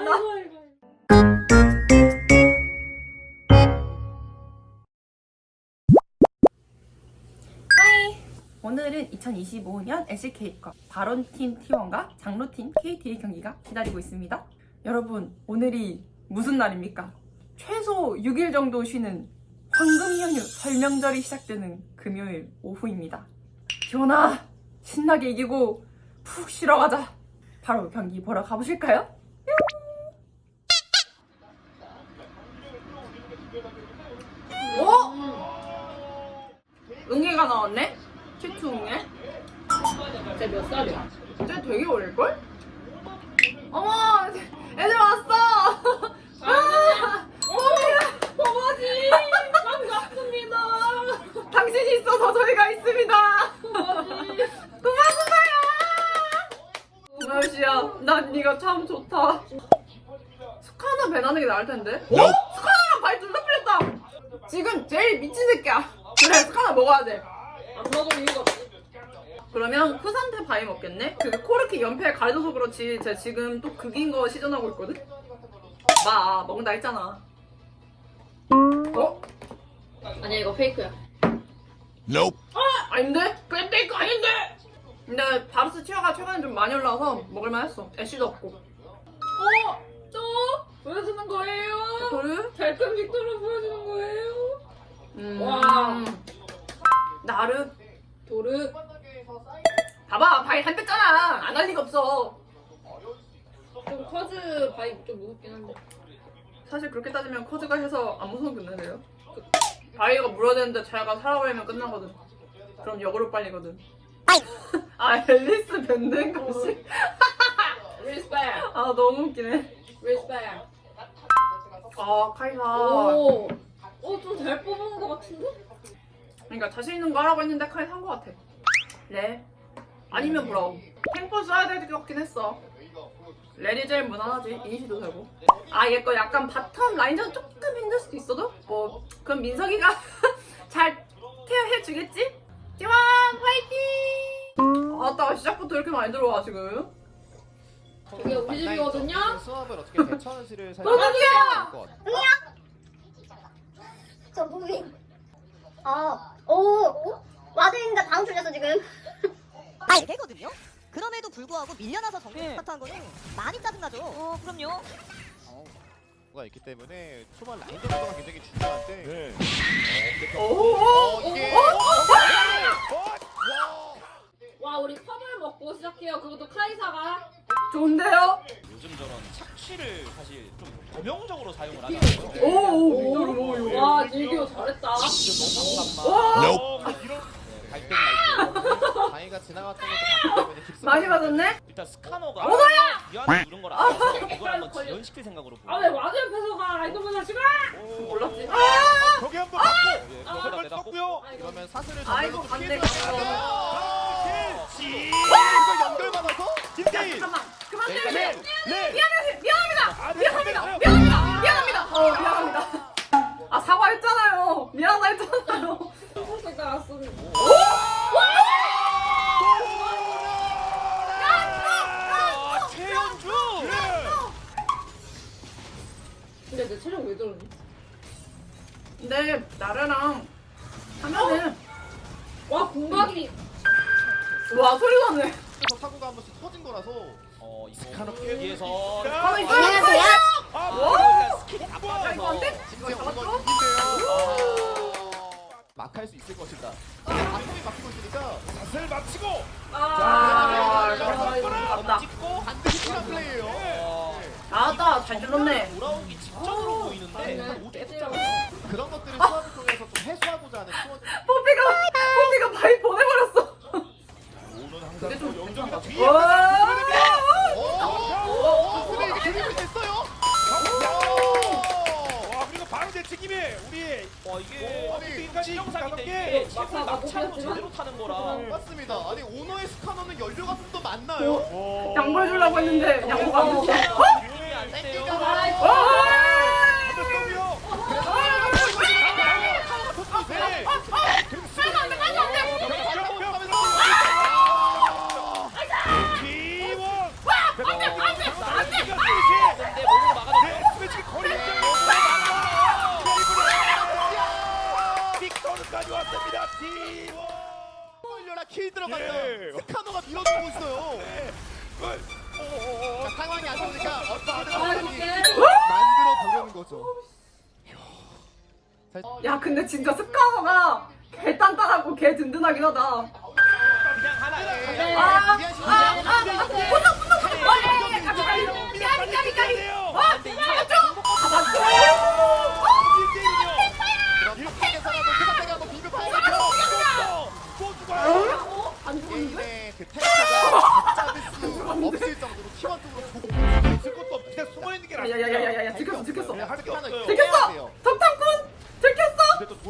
아이고, 아이고. 하이! 오늘은 2025년 LCK과 바론팀 T1과 장로팀 KT 경기가 기다리고 있습니다. 여러분, 오늘이 무슨 날입니까? 최소 6일 정도 쉬는 황금 연휴 설명절이 시작되는 금요일 오후입니다. 기원아, 신나게 이기고 푹 쉬러 가자. 바로 경기 보러 가보실까요? 오! 응애가 나왔네? 최초 응애? 쟤몇 살이야? 쟤 되게 어릴걸? 어머! 애들 왔어! 아! 어머니! 어머니! 반갑습니다. 당신이 있어서 저희가 있습니다! 어머니. 고맙습니다! 고마우시야. 참 좋다. 스카너 배나는 게 나을 텐데? 어? 스카너랑 발둘다 풀렸다! 지금 제일 미친 새끼야. 그래, 스카너 먹어야 돼. 안 먹을 이유가 없지. 그러면 쿠산테 바이 먹겠네? 그 코르키 연패 가려져서 그렇지 제가 지금 또 극인 거 시전하고 있거든? 마 먹는다 했잖아 어? 아니야 이거 페이크야. Nope. 아닌데? 그냥 페이크 아닌데? 근데 바르스 치아가 최근에 좀 많이 올라와서 먹을만 했어 애쉬도 없고 어? 저 보여주는 거예요? 도르? 달콤 빅토르 보여주는 거예요? 음... 와. 나르 도르. 봐봐 바이 한 뺐잖아 안 할 리가 없어 좀 커즈 바이 좀 무섭긴 한데. 사실 그렇게 따지면 코즈가 해서 안 무서운 끝나네요 바이가 물어대는데 자기가 살아버리면 끝나거든 그럼 역으로 빨리거든 아 앨리스 밴드인 것이? 리스펙. 아 너무 웃기네 리스펙. 아 카이사 오. 어, 좀 잘 뽑은 것 같은데? 그러니까 자신 있는 거 하라고 했는데 카이 산거 같아 네 아니면 브라움 템포 써야 될 것 같긴 했어 레리 제일 무난하지 이니시도 되고 아 얘 거 약간 바텀 라인전 조금 힘들 수도 있어도 뭐 그럼 민석이가 잘 케어해 주겠지? 지원 화이팅 아따 시작부터 이렇게 많이 들어와 지금 저게 우리 집이거든요? 수업을 어떻게 대처하는지를 너무 귀여워! 것 같아요. 저 무빙. 아, 오, 와드인가 다음 줄렸어 지금. 아, 개거든요. 그럼에도 불구하고 밀려나서 정글 스타트한 거는 많이 짜증나죠. 어, 그럼요. 가 있기 때문에 초반 라인 정도가 굉장히 중요한데. 오오오 어, 이게. 와. 와, 우리 컵을 먹고 시작해요. 그것도 카이사가. 좋은데요? 요즘 저런 착취를 사실 좀 범용적으로 사용을 하잖아요. 오 오오 와, 딜교 잘했다. 너무 깜깜한 이런 갈등 말고. 다이가 지나갔던 것도 봤기 때문에 깊숙이. 많이 맞았네? 일단 스카너가 미안해 누른 걸 알아서 이걸 한번 지연시킬 생각으로 아, 왜 와드 옆에서 가? 라이ト분 시가 몰랐지? 벽에 한번 맞고. 예, 아, 거기다 내다 떴고요. 그러면 사슬을 아이고, 전면에서 반대. 지. 이거 연결 받아서 김대희. 잠깐만 그만 네, 때리세요 네. 미안해 미안합니다 아, 네, 미안합니다 네, 네. 미안합니다 미안합니다 어 미안합니다 아 사과했잖아요 미안하다 했잖아요 아! 근데 내 체력 왜 저러니? 근데 나래랑 하면은 와, 공각이. 와 소리 나네 그래서 사고가 한 번씩 터진 거라서. 어, 이 스카너 피해서 가만 있어 안녕하세요. 아, 스킬이 다야 이거 이거 이거 잡았어? 이긴데요. 막할 수 있을 것이다. 바텀이 막히고 있으니까 자세를 맞추고 아 아, 맞다 찍고 반드시 필요한 플레이예요. 어, 나왔다 잘 들었네 돌아오기 직전으로 보이는데 맞네. 어떻게 진짜. 그런 것들을 수업을 통해서 좀 해소하고자 하는 수원. 뽀삐가 뽀삐가 바위 보내버렸어 오늘 항상 근데 좀또 영정이가 와 뒤에 오, 근데 이게 드리블이 됐어요? 와 그리고 바로 대책임이 우리 와 이게 아니, 인간이 영상인데 네, 이게 막상 막차로. 제대로 타는 거라. 맞습니다. 아니 오너의 스카너는 연료가 좀 더 많나요? 양보해주려고 했는데 양보가 안 됐어. 조용히 안 돼요. 기원 됩니다. 시원. 올려라 킬 들어갔다. 예. 스카노가 밀어주고 있어요. 자, 상황이 안 좋으니까 어떻게 만들어 보려는 거죠. 야 근데 진짜 스카노가 개 단단하고 개 든든하긴 하다. 그냥 하나. 네. 아, 아, 아, 아, 혼자 혼자 혼자. 아, 까비 까비 까비 까비. 와, 맞죠? 맞죠? 게임의 그 템포가 잡을 수 없을 정도로 T1 쪽으로 조- 있을 것도 없이 그냥 숨어 있는 게 낫다. 야야야야야야 들켰어 들켰어. 네, 할게 없어요. 들켰어. 덕탐꾼 들켰어.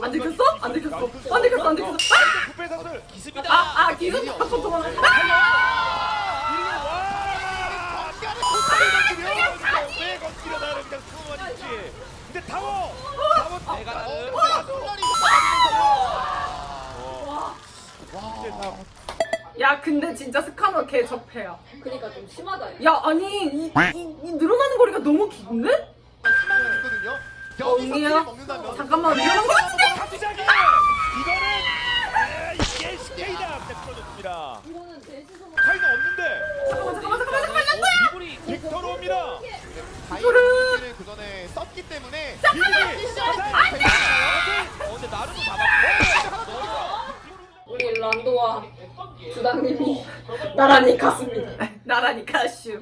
안 들켰어? 안 들켰어. 안 들켰어 안 들켰어. 부패 선수. 기습이다. 아, 아, 기술 잡고 도망가. 이리 와. 왜 건드려 나를 그냥 숨어만 있지. 근데 타워. 타워 내가 어, 나는 와, 이제 다 야, 근데 진짜 스카너 개 적폐야. 그니까 좀 심하다. 야, 아니 이, 이, 이 늘어나는 거리가 너무 긴데? 희망이 있거든요. 여기서 언니야? 먹는다면 잠깐만 위험한 거 같은데? 가지자기. 이거는 이게 SK다. 풀어줬습니다. 이거는 대시선 카이는 없는데. 잠깐만 잠깐만 잠깐만 잠깐만. 미블이 빅터로 옵니다. 다이브를 그 전에 썼기 때문에 비비기. 어 근데 나르도 잡았고. 우리 란도와 주당님이 나란히 갔습니다. 나란히 가슈.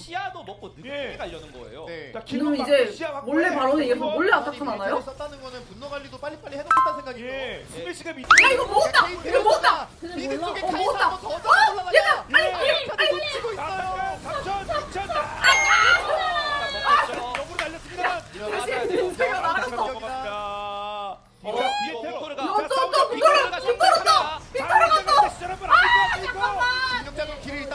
시야도 먹고 늦게 예. 가려는 거예요. 네. 자, 지금 기둥 이제 막고 시야 확보해. 몰래 바로는 이게 몰래 아니, 아타칸 하나요? 썼다는 거는 분노 관리도 빨리빨리 해놓겠다는 생각이죠. 예. 수비 씨가 밑. 야 이거 먹었다. 이거 먹었다. 미드 몰라. 쪽에 어, 카이사 먹었다. 한번 더 어, 잡아 올라가자. 빨리, 예. 빨리, 빨리. 놓치고 있어요. 3천, 6천. 역으로 달렸습니다. 일어나야 돼요. 민세가 나랑 넘어갑니다. 어, 뒤에 이거 테러. 빅토르가 야, 자, 또, 싸우자. 또, 빅토르가, 빅토르가. 빅토르가 시절 한번 안 될것 같고. 중력자도 길을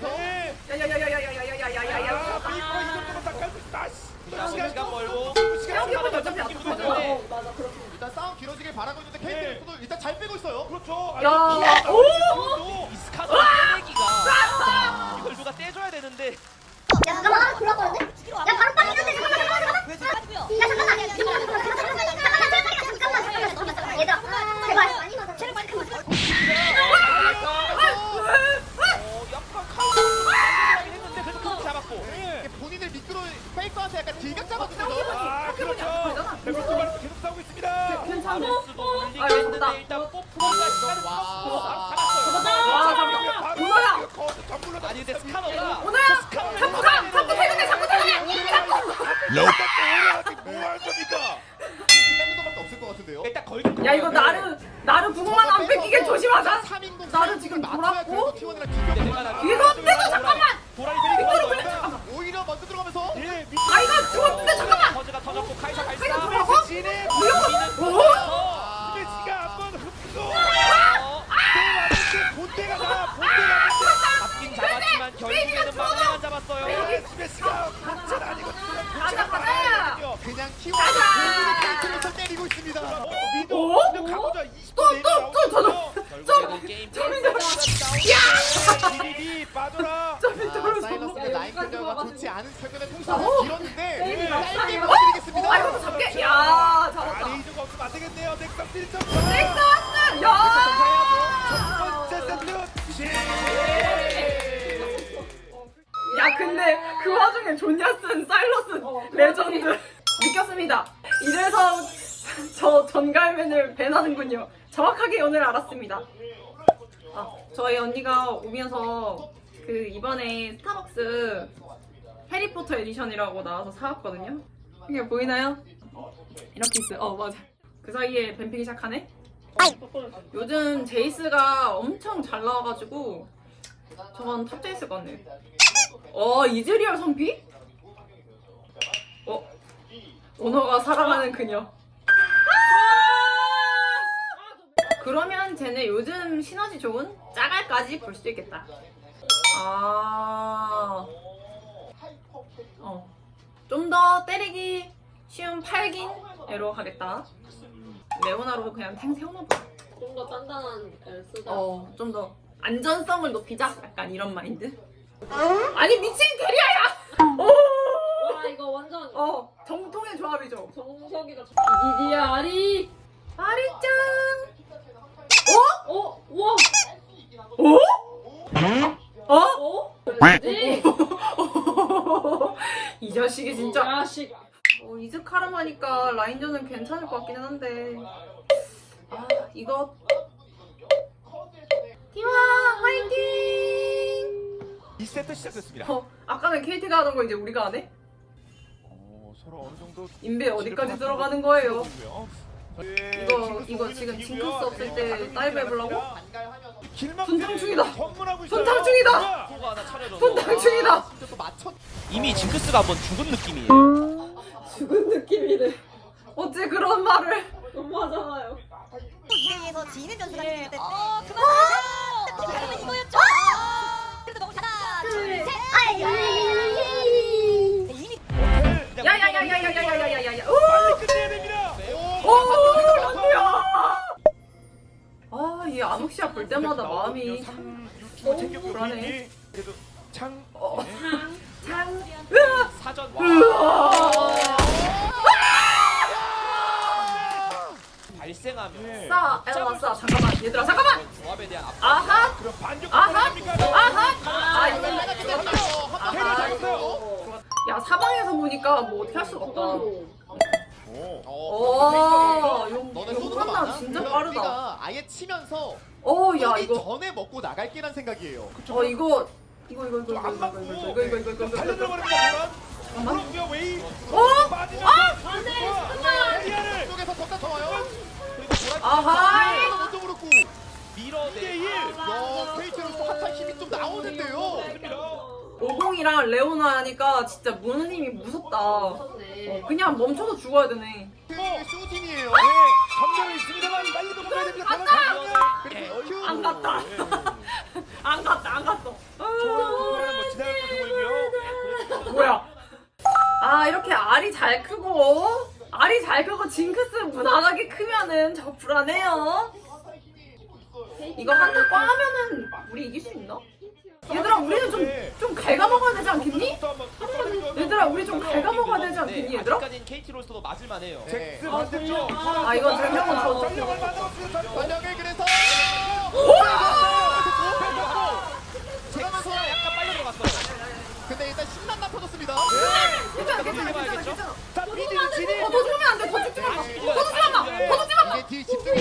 네. 야야야야야야야야야야야야. 아, 빅토르 이 정도면 다 깔고 있다. 시간, 시간 벌고. 여기 보자 어차피 아타칸. 어, 맞아 그렇게. 일단 싸움 길어지길 바라고 있는데 네. KT도 일단 잘 빼고 있어요. 그렇죠. 야, 오! 이스카노 떼내기가 이걸 누가 떼줘야 되는데 야 잠깐만 하나 골랐거든데? 결국에는 막내만 잡았어요. SBS가 박찬 아니거든요. 그냥 키워서 골문을 페이트에서 때리고 있습니다. 어? 미도 근데 강호자 20분 또, 또, 또, 결국에는 게임 야! 디디디 빠져라. 아, 사이러스가 라인 클리어가 좋지 않은 최근의 통수를 길었는데 짧게 맞드리겠습니다. 아, 이거 잡게. 야, 잡았다. 레이저가 없으면 안 되겠네요. 넥서 1점. 넥서스! 야! 첫 번째 세트 시작! 야 근데 그 와중에 존야슨 사일러스 레전드 느꼈습니다. 이래서 저 전갈맨을 배나는군요. 정확하게 오늘 알았습니다. 아, 저희 언니가 오면서 그 이번에 스타벅스 해리포터 에디션이라고 나와서 사왔거든요. 이게 보이나요? 이렇게 있어요. 어 맞아. 그 사이에 뱀픽이 시작하네. 요즘 제이스가 엄청 잘 나와가지고 저건 탑재 있을 것 같네. 어 이즈리얼 선피? 어 오너가 사랑하는 그녀. 그러면 쟤네 요즘 시너지 좋은 짜갈까지 볼 수 있겠다. 아, 어, 좀 더 때리기 쉬운 팔긴 애로 가겠다. 레오나로 그냥 탱 세워놔봐. 좀 더 단단한 애 쓰자. 어, 좀 더 안전성을 높이자. 약간 이런 마인드. 아니 미친 대리야야. 오, 와 이거 완전 어, 정통의 조합이죠. 정석이가 이디디야 아리. 마리짱. 어? 와. 어? 어? 뭐지? 이 자식이 진짜. 야식. 어, 이즈카람 하니까 라인전은 괜찮을 것 같기는 한데. 아, 이거. 팀아, 화이팅! 2세트 시작됐습니다. 어, 아까는 KT가 하던 거 이제 우리가 하네? 어, 서로 어느 정도 인베 어디까지 들어가는 거예요? 네, 이거, 징크스 이거 지금. 징크스 없을 네, 때 다이브 해보려고? 코가 하나 차려져서 분탕충이다! 진짜 또 맞췄. 이미 징크스가 한번 죽은 느낌이에요. 죽은 느낌이래. 어째 그런 말을. 너무 하잖아요. 2대에서 지는 변수가 예. 생길 때 아. 어, 그만하세요! 팀은 이거였죠! 야야야야야야야야야야야. 빨리 끝내야 됩니다. 오! 오! 안돼요! 아, 이 암흑시야 볼 때마다 마음이 참. 오, 챙겼고요. 불안해. 먹고 나갈게란 생각이에요. 어 이거, 이거 이거 이거 이거 안 이거 맞고 이거 이거 이거 이거 이거 달려 이거. 들어 버립니다. 잠깐만. 브론즈와 웨이. 어? 빠지면서 안돼. 에리아를 쪽에서 덕다 좋아요. 그리고 보라 아하. 것도 그렇고. 밀어내 2대 1. 야, KT로서 한타 힘이 좀 나오는데요. 50이랑 레오나 하니까 진짜 무는 힘이 무섭다. 어, 그냥 멈춰서 죽어야 되네. 그 슈팅이에요. 네, 전면에 있습니다만 빨리 넘어가야 됩니다. 갔다! 그리고 큐. 안 갔다. 안 갔다, 안 갔어. 뭐 지나가는 거 보이고요. 뭐야? 아 이렇게 알이 잘 크고 알이 잘 크고 징크스 무난하게 크면은 저 불안해요. 이거 한타 꽝 하면은 우리 이길 수 있나? 얘들아 우리는 좀 좀 갉아먹어야 되지 않겠니? 얘들아 우리 좀 갉아먹어야 되지 않겠니 얘들아? 아직까지는 KT 로스터도 맞을만해요. 네. 잭스 반대쪽. 아 이건 전령은 저 전력을 만들었습니다. 전력을 그래서 잭스가 약간 빨리 들어갔어요. 근데 일단 신난다 터졌습니다. 괜찮아 괜찮아 괜찮아 괜찮아. 자, 비디는 진이. 어더 죽으면 안 돼. 더 죽지 마. 더 죽지 마. 더 죽지 마. 이게 뒤 집중이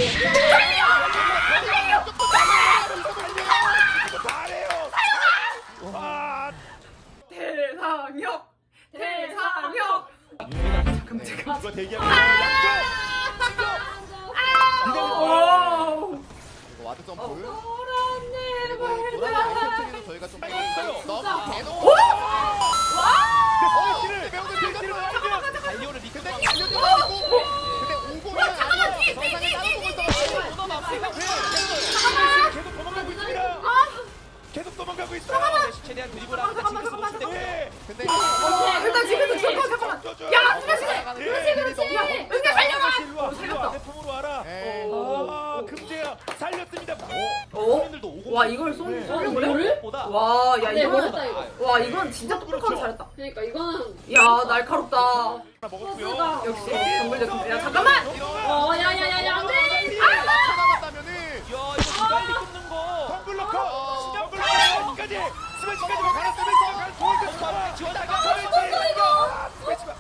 와 이걸 쏜 네. 쏘는? 거래? 와, 야 네, 이거는 먹었다 이거. 와 이건 진짜 똑똑하게 그렇죠. 잘했다. 그러니까 이거는 야 날카롭다. 하나 먹었고요. 역시 정글 제품. 야 잠깐만. 어 야 야 야 야 안 돼. 살아났다면은 야 이거 기다리 끊는 거 덤블러커. 덤블러커까지. 스매시까지 갈았으면서 갈 골드 스코어. 지원다가.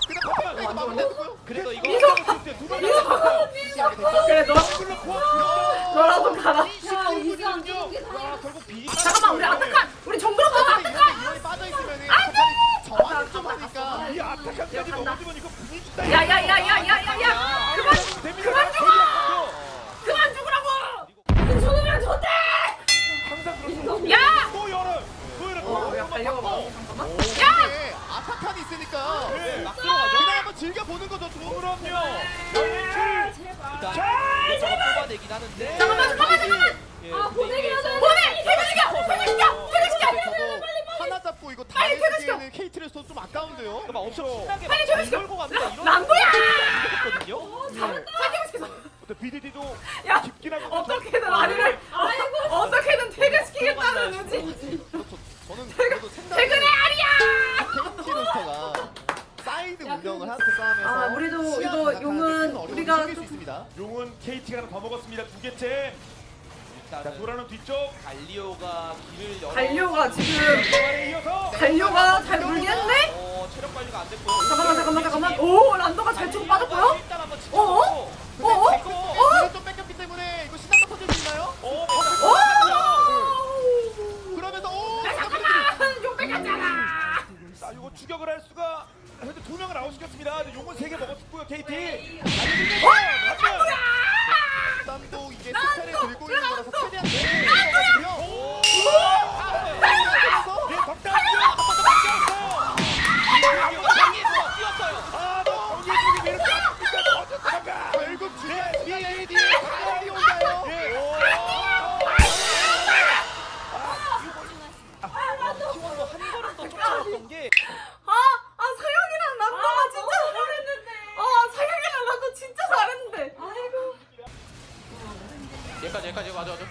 근데 파파가 이거 마무리 됐고요. 그래도 이거 두번 잡았어요. 그래 너 덤블러커. 너라도 가라. 야 이게 안 돼. 이게 다. 아, 결국 비 잠깐만 우리 아타칸 우리 정글로 가자. 근데 이렇게 인원이 빠져있으면은 정확히 좀 하니까 이 아타칸까지 먹어주면 이거 분위 준다. 야야야야야야야. 그만 됩니다. 그만 죽어. 그만 죽으라고. 저놈이랑 좋대. 항상 그렇죠. 야. 또 열어. 또 열어. 어, 야 달려가 봐. 잠깐만. 근데 아타칸이 있으니까 네. 막 들어가죠 그냥 한번 즐겨보는 거죠 두 분으로 그럼요. 일단 이거 저거 뽑아내긴 하는데 잠깐만 잠깐만 잠깐만. 예, 아 보내기 하자. 보내. 퇴근시켜. 퇴근시켜. 퇴근시켜. 저거 하나 잡고 이거 다 빨리 해주기에는 KT를 좀 아까운데요 그러니까 엄청 신나게 빨리 막 퇴근시켜. 끌고 갑니다 이런 남부야. 거든요 퇴근시켜. 또 BDD도 야 깊긴 하고 어떻게든 아리를 어떻게든 퇴근시키겠다는 의지. 사이드 운영을 하트 싸움에서 아, 우리도 시야 이거 장악하는데 용은 큰 우리가 생길 수 좀- 있습니다 용은 KT가 하나 더 먹었습니다. 두 개째. 자 일단은 돌아는 뒤쪽 갈리오가 길을 열어. 갈료가 지금 이어서 갈료가 잘 물긴 했네? 어, 체력 관리가 안 됐고요. 잠깐만 잠깐만 잠깐만 오 란도가 잘 치고 빠졌고요? 일단 한번? 어어? 두 명을 아웃시켰습니다. 용은 세 개 먹었고요. KT. 얘까지 얘까지 맞아 맞아.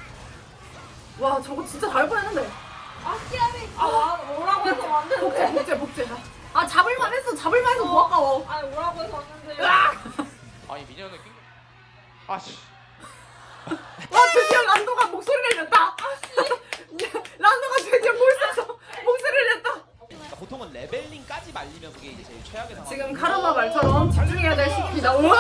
와 저거 진짜 잘 보였는데 아 뭐라고 해서 완전 복제 복제 복제 아 잡을만 했어 잡을만 해서 뭐 아까워 아 뭐라고 해서 왔는데. 으악! 아니 미녀는 킹. 아씨. 와 드디어 란도가 목소리를 냈다 란도가 드디어 볼스에서 목소리를 냈다 그러니까 보통은 레벨링까지 말리면 그게 이제 제일 최악의 상황. 지금 카르마 말처럼 집중해야 될 시기다 우와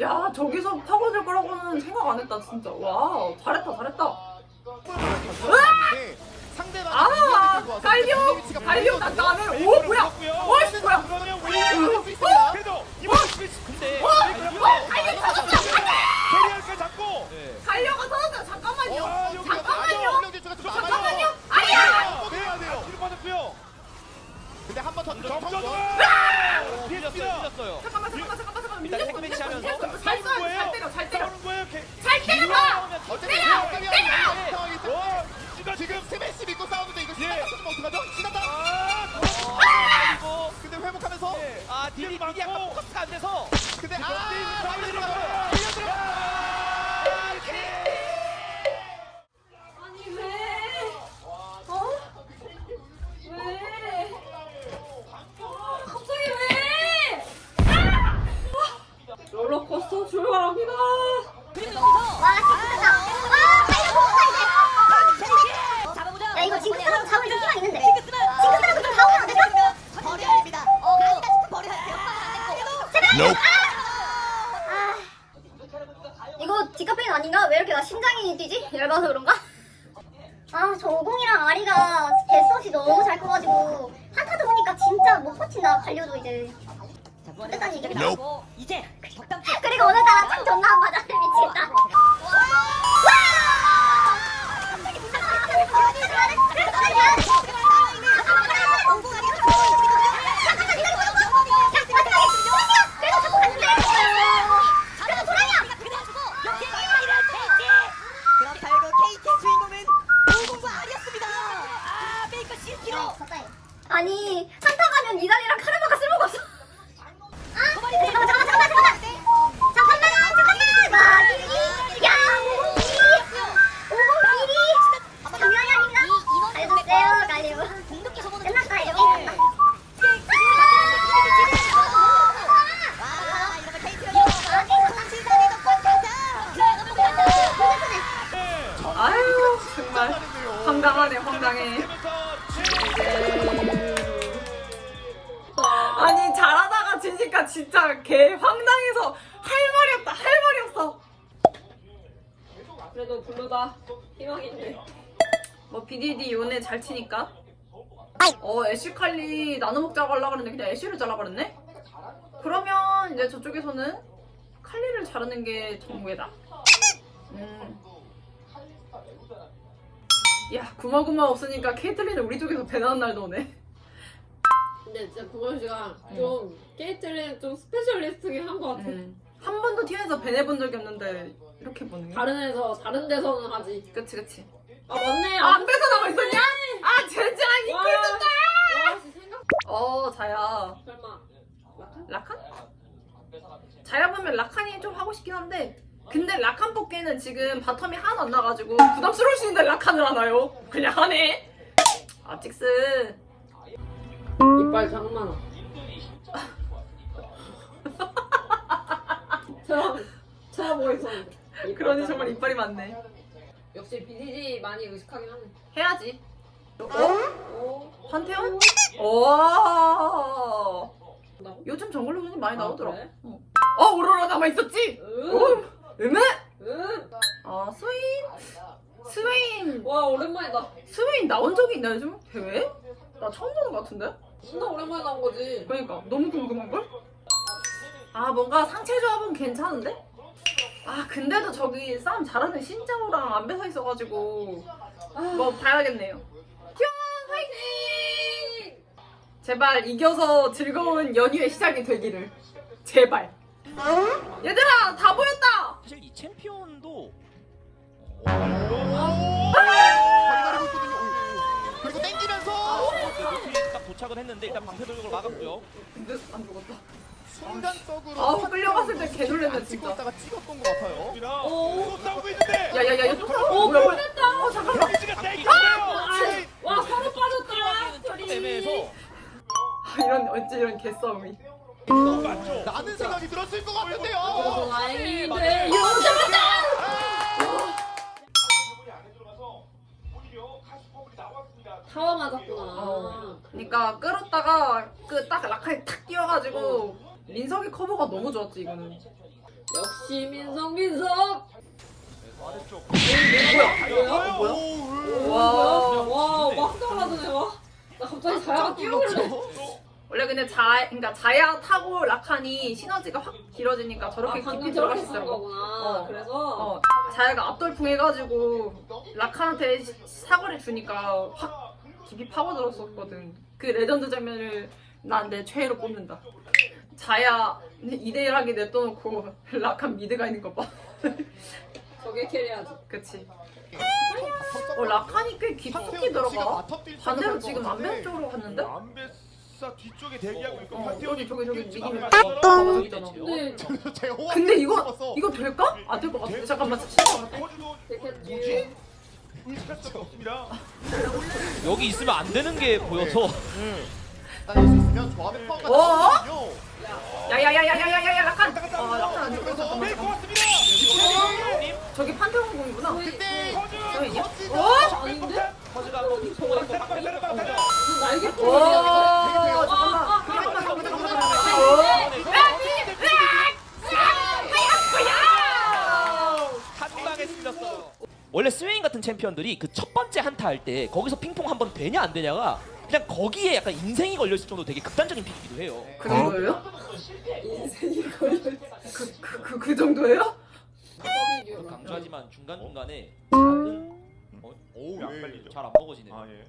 야 저기서 파고들 거라고는 생각 안 했다 진짜 와 잘했다 잘했다 아 갈려 갈려 난다음에 오 뭐야 어이씨 뭐야 어? 왜? 어? 그래도 이번 근데 어? 어? 갈려 잡았어 캐리어를 잡고. 네. 갈려가 터졌어요 잠깐만요 와, 여기 잠깐만요 잠깐만요. 잠깐만요 아니야 해야 돼요. 뒤로 빠졌고요. 근데 한 번더 정정은 어, 뒤에 밀렸어요 뛰어. 밀렸어요. 잠깐만 잠깐만 잠깐만 잠깐만 일단 밀렸어 땡매치 하면서 밀렸어 잘 싸우는 쏴, 거예요. 잘 때려 잘 때려 싸우는 거예요. 개- 잘 때려봐 어쨌든 때려! 때려! 때려! 있어. 와, 지금 지금 스매시 믿고 싸우는데 이거 예. 신나다 면 어떡하죠? 신난다. 아, 그리고 근데 회복하면서 아 딜이 딜이 약간. 포커스가 안 돼서 근데 아, 아 빨리 달려 들어가요. 들어 잘 치니까 어 애쉬칼리 나눠 먹자고 하려고 했는데 그냥 애쉬를 잘라버렸네? 그러면 이제 저쪽에서는 칼리를 자르는 게 정무회다 음. 야 구마구마 없으니까 케이틀린은 우리 쪽에서 배 나온 날도 오네 근데 진짜 구건 씨가 좀 케이틀린 좀 스페셜리스트긴 한 것 같아. 음. 한 번도 팀에서 배 내본 적이 없는데 이렇게 보는 게 다른 애서 다른 데서는 하지. 그치 그치 아 맞네. 아 앞에서 나고 있었냐? 아 젠장 와. 입고 있었다 와, 씨 생각 어 자야 설마 라칸? 자야 보면 라칸이 좀 하고 싶긴 한데 근데 라칸 뽑기에는 지금 바텀이 하나도 안 나가지고 부담스러울 수 있는데 라칸을 하나요? 그냥 하네 아 찍스 이 이빨 장난아. 제가 뭐 있었는데. 그러니 정말 이빨이 많네. 역시 BDG 많이 의식하긴 하네. 해야지. 어? 오. 판테온? 오. 나고? 요즘 정글로 손이 많이 나오더라. 아, 그래? 어. 어, 오로라 남아 있었지? 응. 오, 음에? 응. 아, 스웨인? 스웨인, 와 오랜만이다. 스웨인 나온 적이 있나 요즘? 대회? 나 처음 보는 것 같은데? 진짜 오랜만에 나온 거지. 그러니까 너무 궁금한 걸? 아 뭔가 상체 조합은 괜찮은데? 아 근데도 저기 싸움 잘하는 신짜오랑 안 뺏어 있어가지고 뭐 봐야겠네요! 제발 이겨서 즐거운 연휴의 시작이 되기를 제발 얘들아 다 보였다! 사실 이 챔피언도 기다리고 있거든요. 그리고 땡기면서 딱 도착은 했는데 일단 방패 돌격을 막았고요. 근데 안 죽었다 순간적으로 아우 끌려갔을 때 개놀랬네 안 찍고 진짜 있다가 찍었던 것 같아요. 또 싸우고 있는데. 야야야 얘또 싸워 뭐야 뭐야 어 잠깐만 데미지가 땡기는데요. 와 서로 빠졌다. 조금 애매해서 아, 이런 어째 이런 개싸움이? 나는 생각이 들었을 것 같은데요. 어. 맞네. 이거 타워 맞았구나. 어. 그러니까 끌었다가 그 딱 라칸이 탁 뛰어가지고 민석이 커버가 너무 좋았지 이거는 역시 민석 민석. 뭐야? 와 와막 잘하더네 와. 나 갑자기 자야가 뛰어올래. 원래 근데 자 그러니까 자야 타고 라칸이 시너지가 확 길어지니까 저렇게 아, 깊이 저렇게 거구나. 어. 그래서? 어. 자야가 앞돌풍 해가지고 라칸한테 시- 사거리 주니까 확 깊이 파고들었었거든. 그 레전드 장면을 난 내 최애로 꼽는다. 자야 2대1 하게 냅둬놓고 라칸 미드가 있는 거 봐. 저게 캐리하지. 그치. 어 라칸이 꽤 깊숙이 들어가. 반대로 지금 안배 쪽으로 갔는데? 안베사 뒤쪽에 대기하고 있고 어, 판테온이 저기. 근데 근데 이거 이거 될까? 안 될 것 같은데 잠깐만 없습니다. 여기 있으면 안 되는 게 보여서. 다닐 수 있으면 조합의 파워가 어? 나거든요. 야야야야야야야야 라칸 어안 잠깐만 네, 잠깐만. 고맙습니다. 저기 판테온 공이구나. 근데 어? 아닌데? 한번 날개 오 뿔이야. 잠깐만 잠깐만 잠깐만 잠깐만 한 방에 쓸렸어. 원래 스웨인 같은 챔피언들이 그 첫 번째 한타 할 때 거기서 핑퐁 한 번 되냐 안 되냐가 그냥 거기에 약간 인생이 걸렸을 정도 되게 극단적인 픽이기도 해요. 그 정도예요? 그, 그, 그, 그 정도예요? 강조하지만 중간 중간에 작은 어, 오, 왜안 왜? 빨리죠? 잘안 먹어지네. 아 예.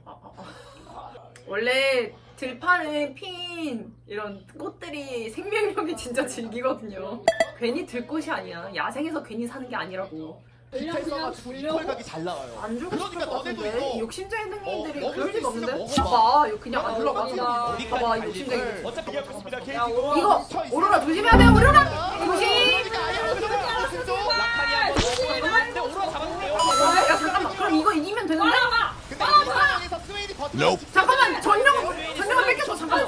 원래 들판에 핀 이런 꽃들이 생명력이 진짜 질기거든요 괜히 들꽃이 아니야 야생에서 괜히 사는 게 아니라고 그냥 그냥 불려고. 이퀄각이 잘 나와요. 안 주고 그러니까 것 너네도 같은데 이거 욕심쟁이 행님들이 어, 그럴 리가 없는데 봐봐 이거 그냥 안 어디까지 봐봐 이. 욕심쟁이 어차피 얘기하고 있습니다. 케이지 야, 고 이거. 오로라 조심해야 돼 오로라 조심 그러니까 아예 안 들어가. 라칸이 한번 먹었는데 오로라 잡았는데요. 야 잠깐만 그럼 이거 이기면 되는데? 근데 이 상황에서 스웨인이 버티고 잠깐만 전령 전령을 뺏겼어 잠깐만.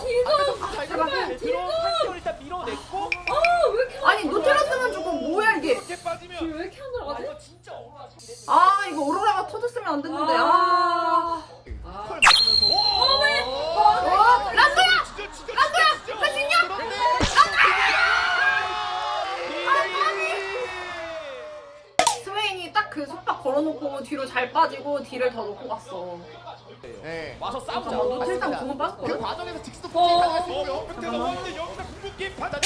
네, 들어온 판테온 일단 밀어냈고. 아니 노테라스만 주고 뭐야 이게? 이렇게 빠지면 왜 이렇게 안 들어가지? 이거 진짜 오로라 아 이거 오로라가 터졌으면 안 됐는데 아 컬 맞으면서 어? 란도야! 진짜 진짜 란도야! 나 진영! 스웨인이 딱 그 속박 걸어놓고 뒤로 잘 빠지고 딜을 더 놓고 갔어 네. 와서 싸우자. 공은 그 빠졌거든? 과정에서 직스도 어. 포킹 당할 수 어, 있고요. 근데 나왔는데 여기서 궁극기 받아.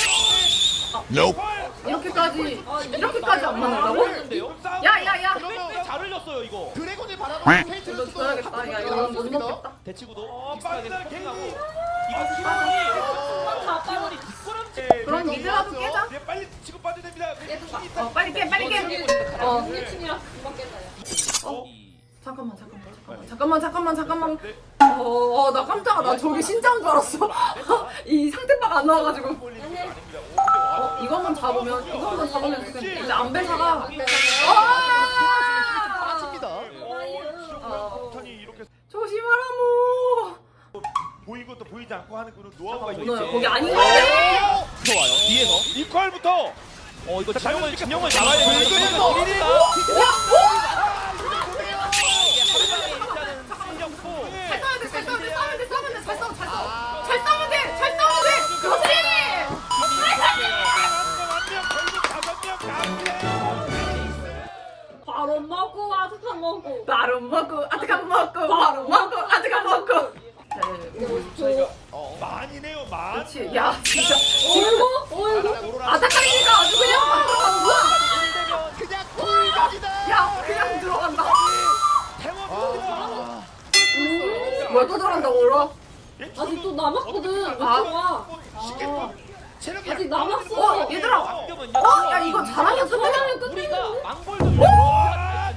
이렇게까지 이렇게까지 안 맞는다고? 했는데요. 야야야 그러면 잘 흘렸어요 이거. 드래곤을 바라보는 케이트 이거 선수도 줘야겠다 야 이거 못 먹겠다 대치구도 어, 빠르다, 케이지. 이거 티원이 티원이 뒷걸음질 그럼 미드라도 깨자 예, 빨리 치고 빠져야 됩니다. 힘이 있다. 어 빨리 깨 빨리 깨 어. 공격충이라 금방 깬다 야. 어? 잠깐만 잠깐만 잠깐만 잠깐만 잠깐만 잠깐만 어나 깜짝아 나 저기 신짜인 줄 알았어 이 상태바가 안 나와가지고. 어, 이것만 잡으면 이것만 잡으면 지금 근데 안배사가. 어. 조심하라모 보이고 또 보이지 않고 하는 그런 노하우가 있죠. 오늘 거기 아닌 것 같아. 들어와요. 뒤에서. 이퀄부터 어 이거 자, 진영을 진영을 자, 잡아야 되는데 자, 이거 먹고 아삭한 먹고. 바로 먹고 아득한 먹고 바로 먹고 아득한 먹고. 네, 어, 많이네요 많. 그렇지. 야, 진짜 어이구 어이구. 아득하니까 아주 그냥 바로 우와. 그냥 꿀각이다. 야, 그냥 들어간다. 태원 뭘또 들어간다고 울어? 아직 또 남았거든. 못 아. 아직 남았어. 어, 얘들아. 어, 야 이거 잘하면 끝내. 사랑을 끝내. 우리가 망골도 아, 야 이거 와. 얘들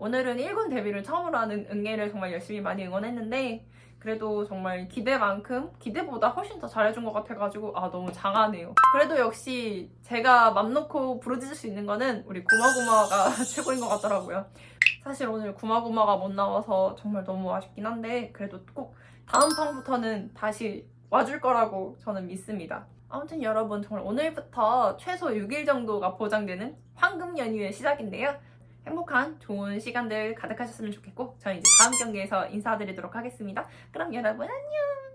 오늘은 1군 데뷔를 처음으로 하는 응애를 정말 열심히 많이 응원했는데 그래도 정말 기대만큼 기대보다 훨씬 더 잘해준 것 같아가지고 아 너무 장하네요. 그래도 역시 제가 맘 놓고 부르짖을 수 있는 거는 우리 구마구마가 최고인 것 같더라고요. 사실 오늘 구마구마가 못 나와서 정말 너무 아쉽긴 한데 그래도 꼭 다음 판부터는 다시 와줄 거라고 저는 믿습니다. 아무튼 여러분 정말 오늘부터 최소 6일 정도가 보장되는 황금 연휴의 시작인데요. 행복한 좋은 시간들 가득하셨으면 좋겠고 저는 이제 다음 경기에서 인사드리도록 하겠습니다. 그럼 여러분 안녕!